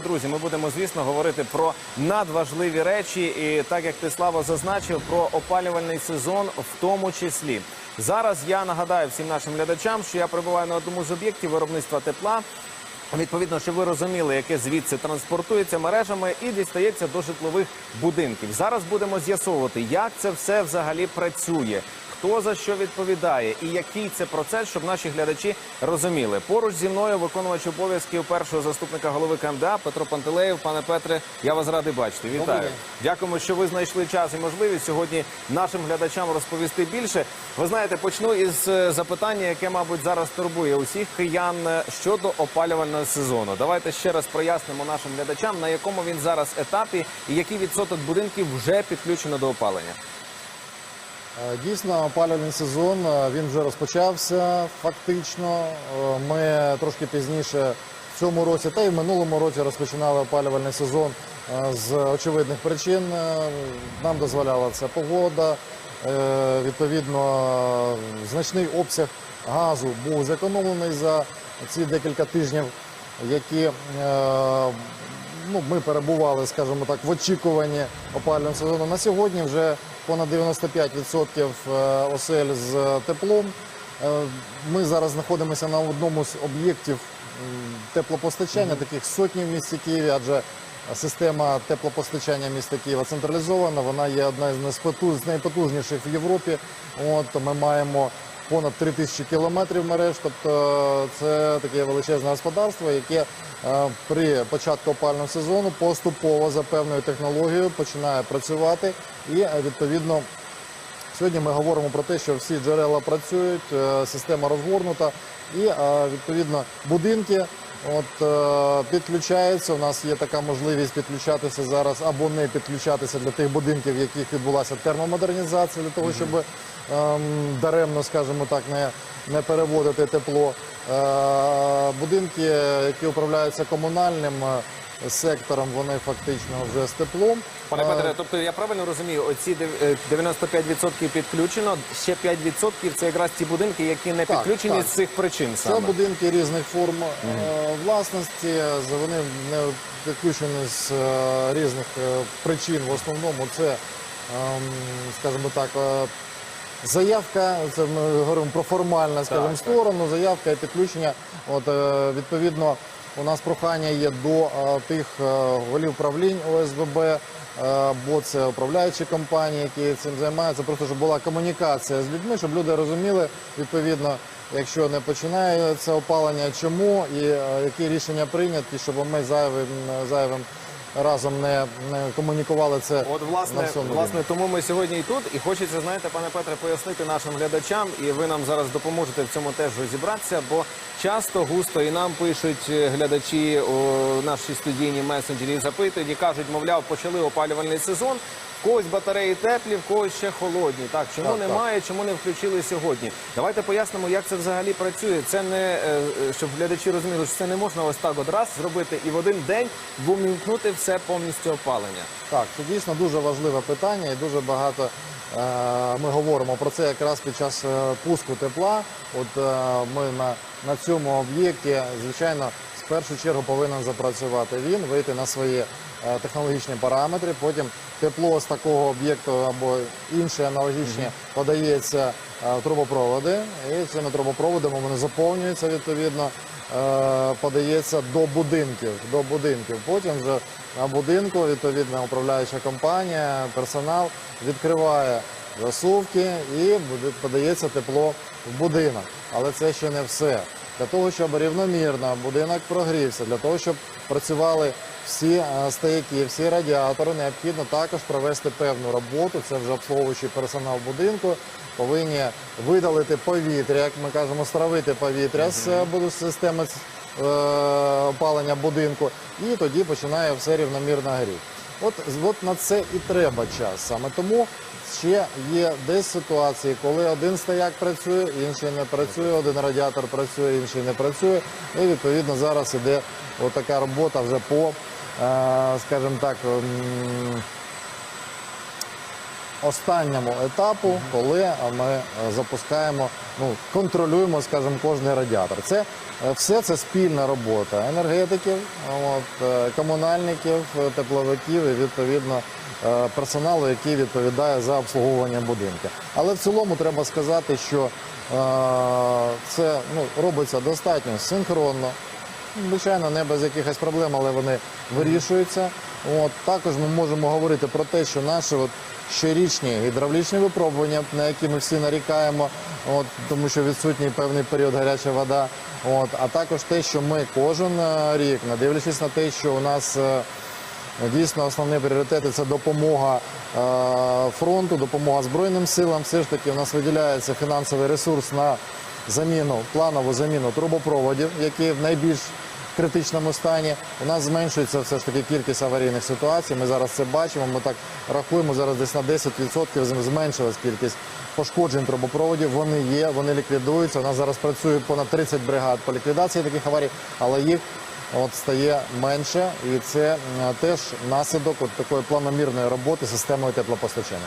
Друзі, ми будемо, звісно, говорити про надважливі речі, і так як ти Слава зазначив, про опалювальний сезон в тому числі. Зараз я нагадаю всім нашим глядачам, що я перебуваю на одному з об'єктів виробництва тепла. Відповідно, щоб ви розуміли, яке звідси транспортується мережами і дістається до житлових будинків. Зараз будемо з'ясовувати, як це все взагалі працює. Хто за що відповідає і який це процес, щоб наші глядачі розуміли. Поруч зі мною виконувач обов'язків першого заступника голови КМДА Петро Пантелеєв. Пане Петре, я вас радий бачити. Вітаю. Дякуємо, що ви знайшли час і можливість сьогодні нашим глядачам розповісти більше. Ви знаєте, почну із е, запитання, яке, мабуть, зараз турбує усіх киян е, щодо опалювального сезону. Давайте ще раз прояснимо нашим глядачам, на якому він зараз етапі і який відсоток будинків вже підключено до опалення. Е, Дійсно, опалювальний сезон е, він вже розпочався. Фактично, Е, ми трошки пізніше в цьому році та й в минулому році розпочинали опалювальний сезон з очевидних причин. Нам дозволяла це погода. Відповідно, значний обсяг газу був зекономлений за ці декілька тижнів, які ну, ми перебували, скажімо так, в очікуванні опалювального сезону. На сьогодні вже понад 95% е, осель з теплом. Е, Ми зараз знаходимося на одному з об'єктів теплопостачання, таких сотні в місті Києві, адже система теплопостачання міста Києва централізована. Вона є одна з найпотужніших в Європі. От ми маємо понад 3 тисячі кілометрів мереж. Тобто це таке величезне господарство, яке е, при початку опального сезону поступово за певною технологією починає працювати і е, відповідно. Сьогодні ми говоримо про те, що всі джерела працюють, е, система розгорнута, і відповідно будинки от, підключаються. У нас є така можливість підключатися зараз або не підключатися для тих будинків, в яких відбулася термомодернізація, для того, щоб даремно, скажімо так, не, не переводити тепло. Е, будинки, які управляються комунальним е, сектором, вони фактично вже з теплом. Пане Е, Петре, тобто я правильно розумію, оці е, 95% підключено, ще 5% це якраз ті будинки, які не підключені так. з цих причин Це будинки різних форм е, власності. Вони не підключені з е, різних е, причин. В основному це, ем, скажімо так, е, заявка. Це ми говоримо про формальну, скажімо, сторону. Заявка і підключення. От е, відповідно, у нас прохання є до е, тих е, голів правлінь ОСББ. Бо це управляючі компанії, які цим займаються, просто щоб була комунікація з людьми, щоб люди розуміли відповідно, якщо не починається опалення, чому і які рішення прийняті, щоб ми зайвим зайвим разом не, не комунікували це От, на власне, рівні. власне, тому ми сьогодні і тут. І хочеться, знаєте, пане Петре, пояснити нашим глядачам, і ви нам зараз допоможете в цьому теж розібратися, бо часто густо і нам пишуть е, глядачі у нашій студійній месенджері, запитують і кажуть, мовляв, почали опалювальний сезон. В когось батареї теплі, в когось ще холодні. Так, чому Так, так. немає, чому не включили сьогодні? Давайте пояснимо, як це взагалі працює. Це не е, щоб глядачі розуміли, що це не можна ось так от раз зробити і в один день вмімкнути все повністю опалення. Так, це дійсно дуже важливе питання і дуже багато е, ми говоримо про це якраз під час е, пуску тепла. От е, ми на, на цьому об'єкті, звичайно, з першу чергу повинен запрацювати він, вийти на свої е, технологічні параметри. Потім тепло з такого об'єкту або інші аналогічні подається е, в трубопроводи, і цими трубопроводами вони заповнюються відповідно. е, Подається до будинків, до будинків. Потім вже на будинку відповідно управляюча компанія, персонал відкриває засувки і подається тепло в будинок. Але це ще не все. Для того, щоб рівномірно будинок прогрівся, для того, щоб працювали всі е, стояки, всі радіатори, необхідно також провести певну роботу. Це вже обслуговуючий персонал будинку. Повинні видалити повітря, як ми кажемо, стравити повітря з е, системи е, опалення будинку, і тоді починає все рівномірно гріти. От, от на це і треба час. Саме тому ще є десь ситуації, коли один стояк працює, інший не працює, один радіатор працює, інший не працює. І відповідно зараз іде отака робота вже по, е, скажімо так, м, останньому етапу, коли ми е, запускаємо, ну контролюємо, скажімо, кожний радіатор. Це е, все це спільна робота енергетиків, от, е, комунальників, е, тепловиків і відповідно е, персоналу, який відповідає за обслуговування будинку. Але в цілому треба сказати, що е, це ну, робиться достатньо синхронно. Звичайно, не без якихось проблем, але вони вирішуються. От також ми можемо говорити про те, що наші от щорічні гідравлічні випробування, на які ми всі нарікаємо, от тому що відсутній певний період гаряча вода. От а також те, що ми кожен е, рік, не дивлячись на те, що у нас е, Дійсно, основні пріоритети це допомога е, фронту, допомога Збройним силам. Все ж таки, у нас виділяється фінансовий ресурс на заміну, планову заміну трубопроводів, які в найбільш критичному стані. У нас зменшується все ж таки кількість аварійних ситуацій. Ми зараз це бачимо. Ми так рахуємо зараз десь на 10% зменшилась кількість пошкоджень трубопроводів. Вони є, вони ліквідуються. У нас зараз працює понад 30 бригад по ліквідації таких аварій, але їх от стає менше, і це теж наслідок от такої планомірної роботи системою теплопостачання.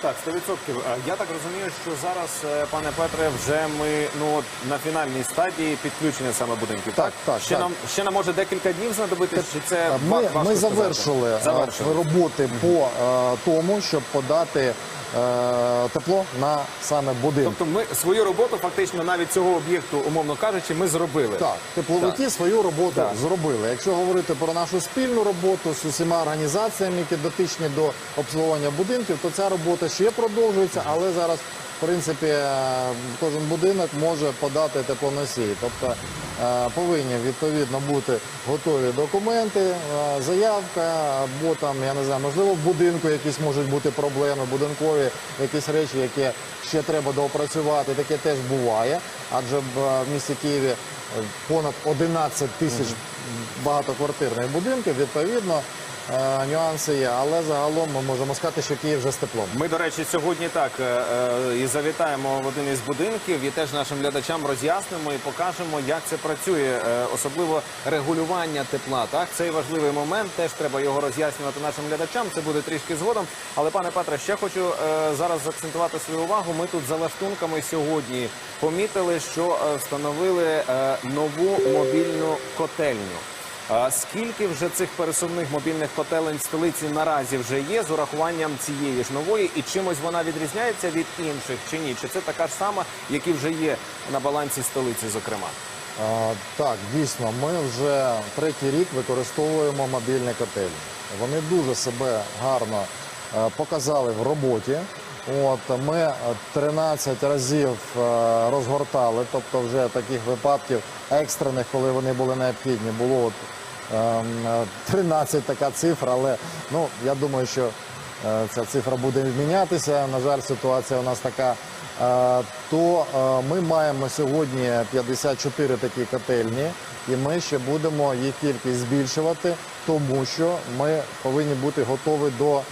Так, 100%. Е, Я так розумію, що зараз, е, пане Петре, вже ми ну от на фінальній стадії підключення саме будинків. Так, так, Ще так. нам ще нам може декілька днів знадобитись, чи це Ми, важко ми завершили, е, завершили. роботи по е, тому, щоб подати е, тепло на саме будинок. Тобто ми свою роботу фактично навіть цього об'єкту, умовно кажучи, ми зробили. Так, тепловики свою роботу Так. зробили. Якщо говорити про нашу спільну роботу з усіма організаціями, які дотичні до обслуговування будинків, то ця робота ще продовжується, але зараз. В принципі, е, кожен будинок може подати теплоносій. Тобто е, повинні відповідно бути готові документи, е, заявка, або там, я не знаю, можливо, в будинку якісь можуть бути проблеми, будинкові якісь речі, які ще треба доопрацювати. Таке теж буває. Адже в місті Києві понад 11 тисяч багатоквартирних будинків, відповідно, е, нюанси є. Але загалом ми можемо сказати, що Київ вже з теплом. Ми, до речі, сьогодні так е, е, і завітаємо в один із будинків, і теж нашим глядачам роз'яснимо і покажемо, як це працює, особливо регулювання тепла. Так, цей важливий момент. Теж треба його роз'яснювати нашим глядачам. Це буде трішки згодом. Але, пане Петре, ще хочу зараз заакцентувати свою увагу. Ми тут за лаштунками сьогодні помітили, що встановили нову мобільну котельню. Скільки вже цих пересувних мобільних котелень в столиці наразі вже є з урахуванням цієї ж нової, і чимось вона відрізняється від інших чи ні? Чи це така ж сама, які вже є на балансі столиці, зокрема? Так, дійсно, ми вже третій рік використовуємо мобільні котельні. Вони дуже себе гарно е, показали в роботі. От ми е, 13 разів е, розгортали, тобто вже таких випадків екстрених, коли вони були необхідні, було от, 13 така цифра, але ну я думаю, що е, ця цифра буде мінятися. На жаль, ситуація у нас така. Е, То е, ми маємо сьогодні 54 такі котельні, і ми ще будемо їх кількість збільшувати, тому що ми повинні бути готові до е,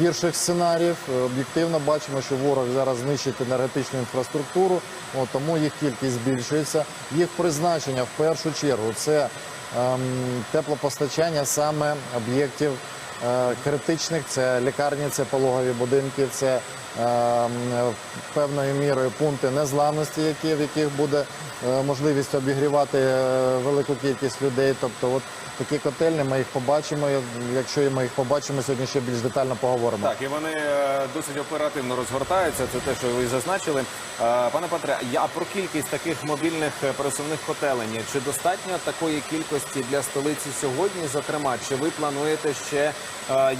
гірших сценаріїв. Об'єктивно бачимо, що ворог зараз знищить енергетичну інфраструктуру, тому їх кількість збільшується. Їх призначення в першу чергу це ем, теплопостачання саме об'єктів критичних, це лікарні, це пологові будинки, це ем, певною мірою пункти незламності, в яких буде е, можливість обігрівати е, велику кількість людей. Тобто, от такі котельні ми їх побачимо. Якщо ми їх побачимо, сьогодні ще більш детально поговоримо. Так, і вони е, досить оперативно розгортаються. Це те, що ви зазначили. Е, Пане Петре, я про кількість таких мобільних е, пересувних котелень. Чи достатньо такої кількості для столиці сьогодні? Зокрема, чи ви плануєте ще е,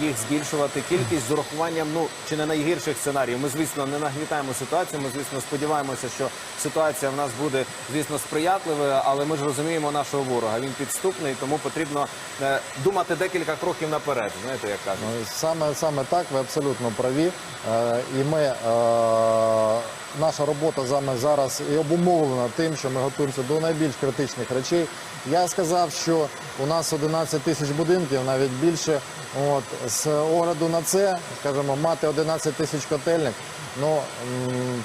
їх збільшувати кількість з урахуванням ну чи не найгірших сценаріїв? Ми звісно не нагнітаємо ситуацію. Ми звісно сподіваємося, що ситуація в нас буде звісно сприятливою, але ми ж розуміємо нашого ворога. Він підступний, тому потрібно е, думати декілька кроків наперед. Знаєте, як кажуть. Ну, Саме, так, ви абсолютно праві. Е, І ми, е, наша робота з зараз і обумовлена тим, що ми готуємося до найбільш критичних речей. Я сказав, що у нас 11 тисяч будинків, навіть більше. От, з огляду на це, скажімо, мати 11 тисяч котельних, Ну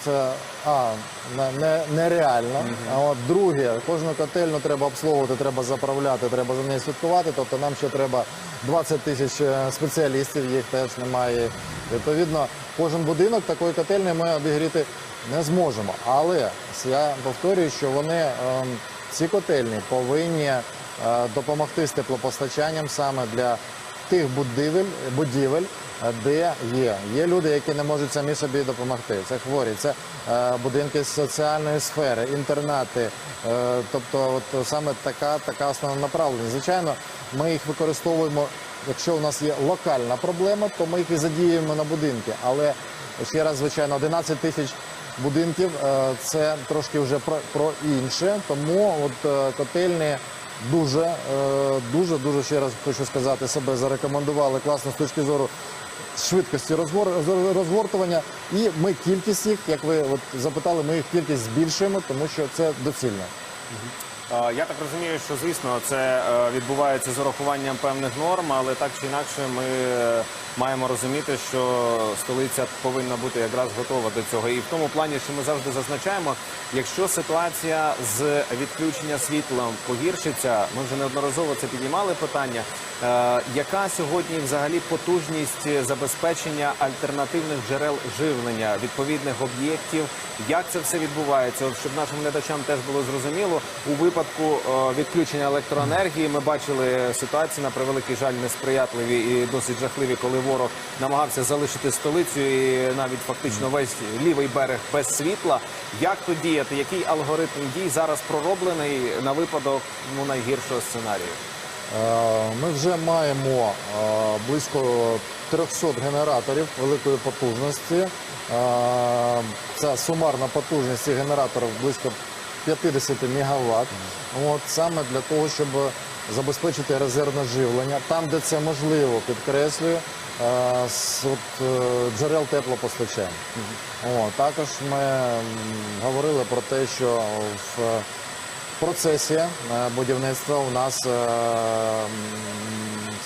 це а не, не, нереально. А от друге, кожну котельну треба обслуговувати, треба заправляти, треба за нею слідкувати. Тобто нам ще треба 20 тисяч е, спеціалістів, їх теж немає. Відповідно, кожен будинок такої котельні ми обігріти не зможемо. Але я повторюю, що вони ем, ці котельні повинні е, допомогти з теплопостачанням саме для тих будівель, е, де є. Є люди, які не можуть самі собі допомогти. Це хворі, це е, будинки соціальної сфери, інтернати. Е, тобто, саме така, основна направленість. Звичайно, ми їх використовуємо. Якщо у нас є локальна проблема, то ми їх і задіюємо на будинки. Але ще раз, звичайно, 11 тисяч будинків е, це трошки вже про, інше. Тому от котельні дуже, е, дуже, дуже ще раз хочу сказати, себе зарекомендували класно з точки зору швидкості розгор- розгортування. І ми кількість їх, як ви от запитали, ми їх кількість збільшуємо, тому що це доцільно. Я так розумію, що звісно це е, відбувається з урахуванням певних норм, але так чи інакше ми е, маємо розуміти, що столиця повинна бути якраз готова до цього. І в тому плані, що ми завжди зазначаємо, якщо ситуація з відключення світла погіршиться, ми вже неодноразово це піднімали питання. е, Яка сьогодні взагалі потужність забезпечення альтернативних джерел живлення відповідних об'єктів? Як це все відбувається? Щоб нашим глядачам теж було зрозуміло, у випадку е, відключення електроенергії ми бачили ситуації на превеликий жаль несприятливі і досить жахливі, коли ворог намагався залишити столицю і навіть фактично весь лівий берег без світла. Як то діяти? Який алгоритм дій зараз пророблений на випадок ну найгіршого сценарію? Е, Ми вже маємо е, близько 300 генераторів великої потужності. Ця сумарна потужність генераторів близько 50 МВт. От саме для того, щоб забезпечити резервне живлення. Там, де це можливо, підкреслюю, е, з от, е, джерел теплопостачання. О, також ми говорили про те, що в процесі е, будівництва у нас,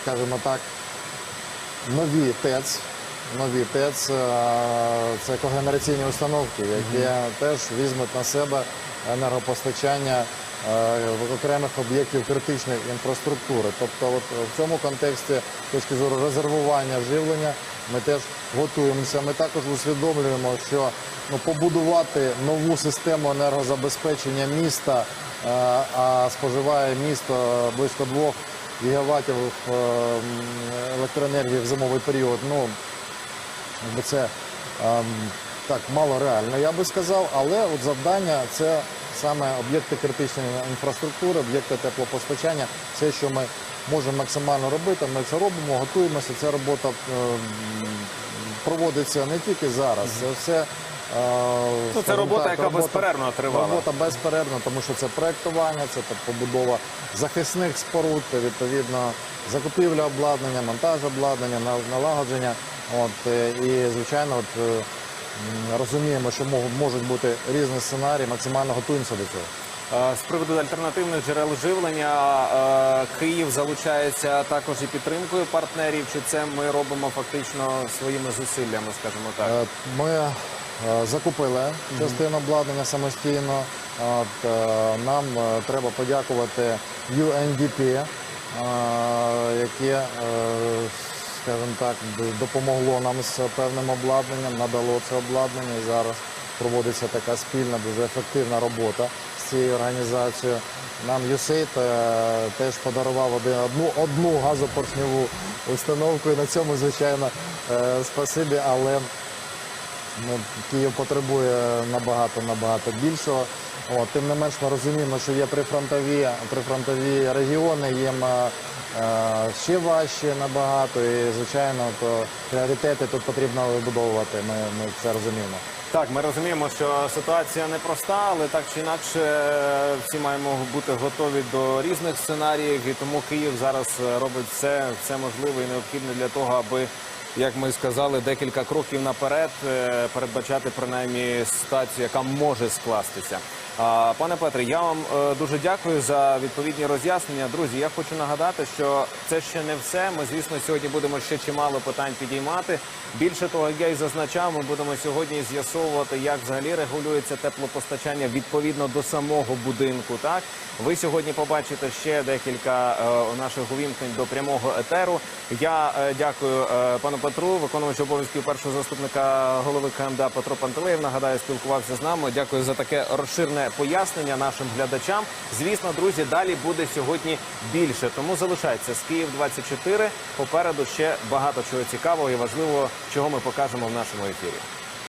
скажімо так, нові ТЕЦ. Нові ТЕЦ е, це когенераційні установки, які теж візьмуть на себе енергопостачання е, окремих об'єктів критичної інфраструктури. Тобто, от в цьому контексті, з точки зору резервування живлення, ми теж готуємося. Ми також усвідомлюємо, що ну, побудувати нову систему енергозабезпечення міста, е, а споживає місто близько двох гігаватів електроенергії в зимовий період. Ну, Якби це ем, так мало реально, я би сказав, але от завдання це саме об'єкти критичної інфраструктури, об'єкти теплопостачання. Все, що ми можемо максимально робити, ми це робимо, готуємося. Ця робота ем, проводиться не тільки зараз. Це все. е, Ну, це робота, яка безперервно тривала. Робота безперервно, тому що це проектування, це побудова захисних споруд, відповідно, закупівля обладнання, монтаж обладнання, на- налагодження. От, е, і, звичайно, от, е, розуміємо, що можуть бути різні сценарії, максимально готуємося до цього. Е, З приводу альтернативних джерел живлення Київ залучається також і підтримкою партнерів. Чи це ми робимо фактично своїми зусиллями, скажімо так? Ми закупили частину обладнання самостійно. От, Нам треба подякувати UNDP, яке, скажімо так, допомогло нам з певним обладнанням, надало це обладнання. І зараз проводиться така спільна, дуже ефективна робота з цією організацією. Нам USAID е, теж подарував одну, одну газопоршневу установку. І на цьому, звичайно, е, спасибі, але Ну, Київ потребує набагато набагато більшого. От, тим не менш, ми розуміємо, що є прифронтові, прифронтові регіони, їм е, ще важче набагато, і звичайно, то пріоритети тут потрібно вибудовувати. Ми, ми це розуміємо. Так, ми розуміємо, що ситуація непроста, але так чи інакше е, всі маємо бути готові до різних сценаріїв, і тому Київ зараз е, робить все, все можливе і необхідне для того, аби, як ми сказали, декілька кроків наперед е, передбачати принаймні ситуацію, яка може скластися. Пане Петре, я вам е, дуже дякую за відповідні роз'яснення. Друзі, я хочу нагадати, що це ще не все. Ми, звісно, сьогодні будемо ще чимало питань підіймати. Більше того, як я і зазначав, ми будемо сьогодні з'ясовувати, як взагалі регулюється теплопостачання відповідно до самого будинку. Так ви сьогодні побачите ще декілька е, наших увімкнень до прямого етеру. Я е, дякую пану Петру, виконувачу обов'язків першого заступника голови КМДА Петро Пантелеєв. Нагадаю, спілкувався з нами. Дякую за таке розширене пояснення нашим глядачам. Звісно, друзі, далі буде сьогодні більше. Тому залишайтеся з Київ 24 Попереду ще багато чого цікавого і важливого, чого ми покажемо в нашому ефірі.